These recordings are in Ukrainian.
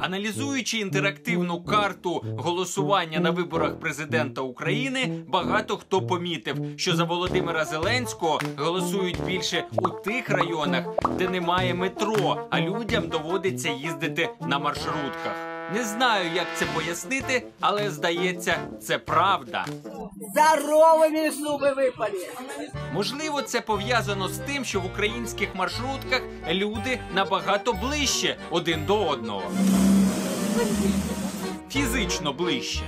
Аналізуючи інтерактивну карту голосування на виборах президента України, багато хто помітив, що за Володимира Зеленського голосують більше у тих районах, де немає метро, а людям доводиться їздити на маршрутках. Не знаю, як це пояснити, але здається, це правда. Здоровыми зубы выпали. Можливо, це пов'язано з тим, що в українських маршрутках люди набагато ближче один до одного. Фізично ближче.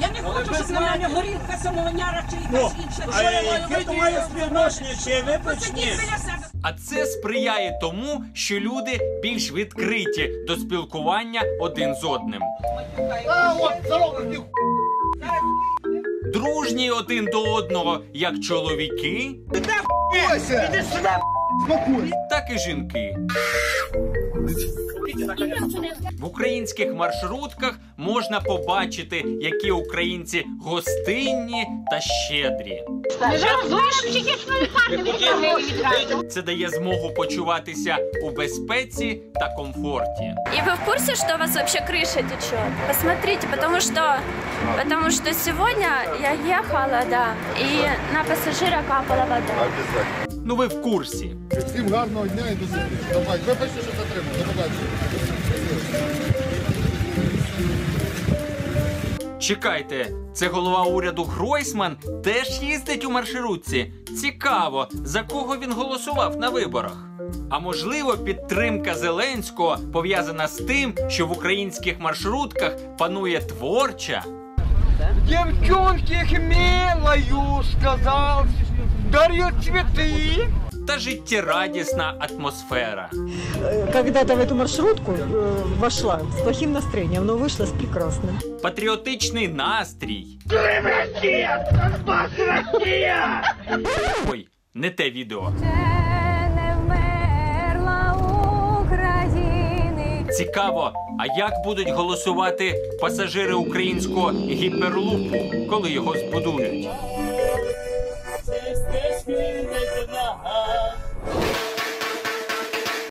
Я не хочу, щоб на мене горілка самовняра чи Ну, якась інша. а Що я маю яке то робити? має співношення, чи ви Посидіть біля себе. А це сприяє тому, що люди більш відкриті до спілкування один з одним. Дружні один до одного, як чоловіки, так і жінки. В українських маршрутках можна побачити, які українці гостинні та щедрі. Це дає змогу почуватися у безпеці та комфорті. И вы в курсе, что у вас вообще крыша течет? Посмотрите, потому что, потому что сегодня я ехала, да, и на пассажира капала вода. Ну ви в курсі. Всім гарного дня і до зустрічі. Давай, вибачте, що затримав. До побачення. Чекайте, це голова уряду Гройсман теж їздить у маршрутці. Цікаво, за кого він голосував на виборах. А можливо, підтримка Зеленського пов'язана з тим, що в українських маршрутках панує творча, Девчонки хмелою сказал, дарю цветы та життєрадісна атмосфера. когда-то в эту маршрутку э, вошла с плохим настроением, но вышла с прекрасным. Патріотичний настрій. Ой, не те відео. не вмерла України. Цікаво, а як будуть голосувати пасажири українського гіперлупу, коли його збудують? Стежки